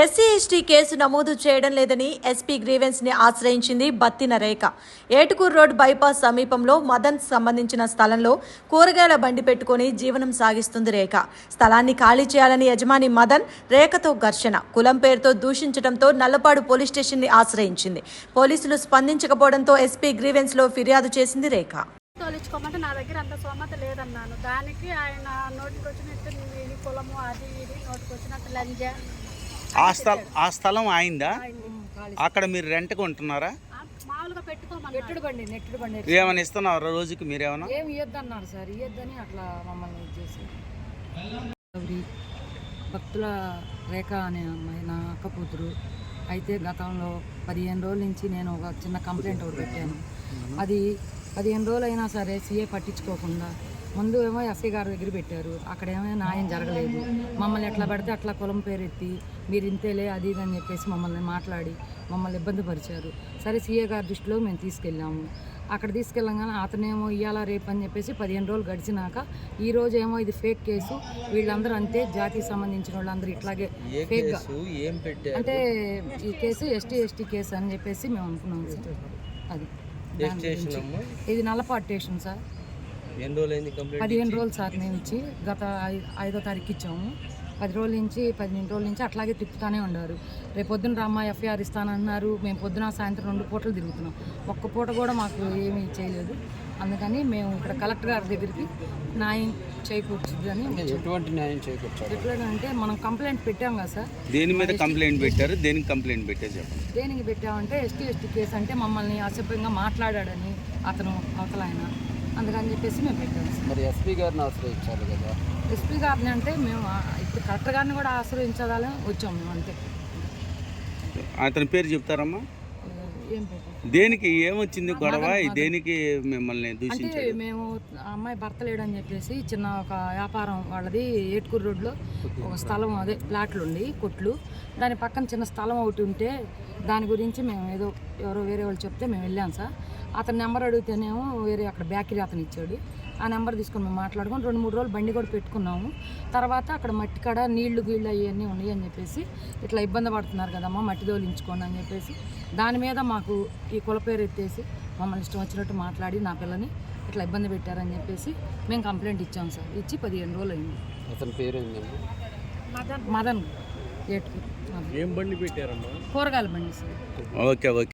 SC ST case నమోదు చేయడం లేదని ఎస్పీ గ్రీవెన్స్ని ఆశ్రయించింది బత్తిన రేఖ. ఏటుకూరు రోడ్ బైపాస్ సమీపంలో మదన్ సంబంధించిన స్థలంలో కూరగాయల బండి పెట్టుకుని జీవనం సాగిస్తుంది రేఖ. స్థలాన్ని ఖాళీ చేయాలని యజమాని మదన్ రేఖతో ఘర్షణ కులం పేరుతో దూషించడంతో నల్లపాడు పోలీస్ స్టేషన్ని ఆశ్రయించింది. పోలీసులు స్పందించకపోవడంతో ఎస్పీ గ్రీవెన్స్లో ఫిర్యాదు చేసింది రేఖ. తోలించుకోమంటే నా దగ్గర అంత సోమత లేదన్నాను. దానికి ఆయన నోటికి వచ్చినట్టు కులము అది ఇది నోటికి వచ్చినట్టు లంజ ఆ స్థలం ఆ స్థలం ఆయిందా? అక్కడ మీరు రెంట్కి ఉంటున్నారా ఆ, మామూలుగా పెట్టుకోమని నెట్టుడు బండి నెట్టుడు బండి ఏమైనా ఇస్తున్నారా రోజుకి మీరేమన్నా? ఏం ఇవ్వద్దన్నారు సార్ ఇవ్వద్దని అట్లా మమ్మల్ని చేసి భక్తుల రేఖ అనే అమ్మాయి నా అక్క కూతురు. అయితే గతంలో పదిహేను రోజుల నుంచి నేను ఒక చిన్న కంప్లైంట్ ఒకటి పెట్టాను. అది పదిహేను రోజులు అయినా సరే సీఏ పట్టించుకోకుండా ముందు ఏమో ఎస్ఐ గారి దగ్గర పెట్టారు. అక్కడ ఏమో న్యాయం జరగలేదు. మమ్మల్ని ఎట్లా పడితే అట్లా కులం పేరు ఎత్తి మీరు ఇంతేలే అది ఇది అని చెప్పేసి మమ్మల్ని మాట్లాడి మమ్మల్ని ఇబ్బంది పరిచారు. సరే సీఏ గారి దృష్టిలో మేము తీసుకెళ్ళాము. అక్కడ తీసుకెళ్ళంగానే అతనేమో ఇయ్యాలా రేపు అని చెప్పేసి పదిహేను రోజులు గడిచినాక ఈ రోజు ఏమో ఇది ఫేక్ కేసు. వీళ్ళందరూ అంతే జాతికి సంబంధించిన వాళ్ళందరూ ఇట్లాగే పెట్టారు? అంటే ఈ కేసు ఎస్టీ ఎస్టీ కేసు అని చెప్పేసి మేము అనుకున్నాం అది. ఇది నల్లపాటు స్టేషన్ సార్. పదిహేను రోజులు సార్ మేము ఇచ్చి గత ఐదో తారీఖు ఇచ్చాము. పది రోజుల నుంచి పదిహేను రోజుల నుంచి అట్లాగే తిప్పుతానే ఉన్నారు. రేపు పొద్దున రామ్మ ఎఫ్ఐఆర్ ఇస్తానన్నారు. మేము పొద్దున సాయంత్రం రెండు పూటలు తిరుగుతున్నాం. ఒక్క పూట కూడా మాకు ఏమీ చేయలేదు. అందుకని మేము ఇక్కడ కలెక్టర్ గారి దగ్గరికి న్యాయం చేకూర్చుదని ఎటువంటి న్యాయం చేకూర్చారు ఎట్లంటే మనం కంప్లైంట్ పెట్టాం కదా సార్. దేని మీద కంప్లైంట్ పెట్టారు? దేనికి కంప్లైంట్ పెట్టారు చెప్పండి. దేనికి పెట్టామంటే ఎస్టీ ఎస్టీ కేసు అంటే మమ్మల్ని అసభ్యంగా మాట్లాడాడని అతను అవతల ఆయన. అందుకని చెప్పేసి మేము పెట్టాము సార్ మరి ఎస్పీ గారిని ఆశ్రయించారు కదా? ఎస్పీ గారిని అంటే మేము ఇప్పుడు కలెక్టర్ గారిని కూడా ఆశ్రయించాలని వచ్చాము మేము అంతే. అతని పేరు చెప్తారమ్మా? దేనికి ఏమొచ్చింది గొడవ? దేనికి మిమ్మల్ని అంటే మేము ఆ అమ్మాయి భర్త లేడని చెప్పేసి చిన్న ఒక వ్యాపారం వాళ్ళది ఏట్కూరు రోడ్లో ఒక స్థలం అదే ప్లాట్లు ఉండి కొట్లు. దాని పక్కన చిన్న స్థలం ఒకటి ఉంటే దాని గురించి మేము ఏదో ఎవరో వేరే వాళ్ళు చెప్తే మేము వెళ్ళాం సార్. అతని నెంబర్ అడిగితేనేమో వేరే అక్కడ బేకరీ అతను ఇచ్చాడు. ఆ నెంబర్ తీసుకొని మేము మాట్లాడుకొని రెండు మూడు రోజులు బండి కూడా పెట్టుకున్నాము. తర్వాత అక్కడ మట్టి కాడ నీళ్ళు గీళ్ళు అవన్నీ ఉన్నాయి అని చెప్పేసి ఇట్లా ఇబ్బంది పడుతున్నారు కదమ్మా మట్టి దోలించుకోండి అని చెప్పేసి దాని మీద మాకు ఈ కుల పేరు ఎత్తేసి మమ్మల్ని ఇష్టం వచ్చినట్టు మాట్లాడి నా పిల్లని ఇట్లా ఇబ్బంది పెట్టారని చెప్పేసి మేము కంప్లైంట్ ఇచ్చాం సార్. ఇచ్చి పదిహేను రోజులు అయింది. అతని పేరు మదన్. ఏటుకు? ఏం బండి పెట్టారమ్మా? కూరగాయల బండి సార్. Okay okay.